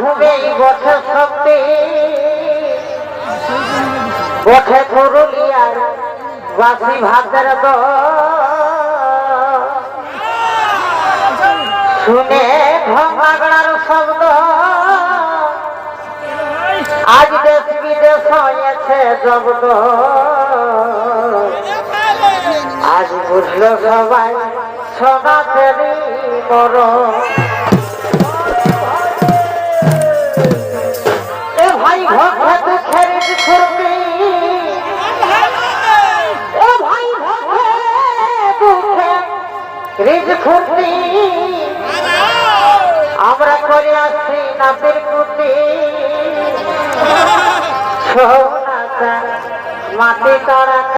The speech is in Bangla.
হুবে বসে সত্যি বসে পুরুলিয়ার বাসি ভাতের শুনে ভাঙাগড়ার শব্দ। আজ দেশ বিদেশ হয়েছে জব্দ। আজ বুঝলো সবাই সদাতেরই মরণ। আমরা করে আসছি নাচের কুটি সোনাটা মাটি তারা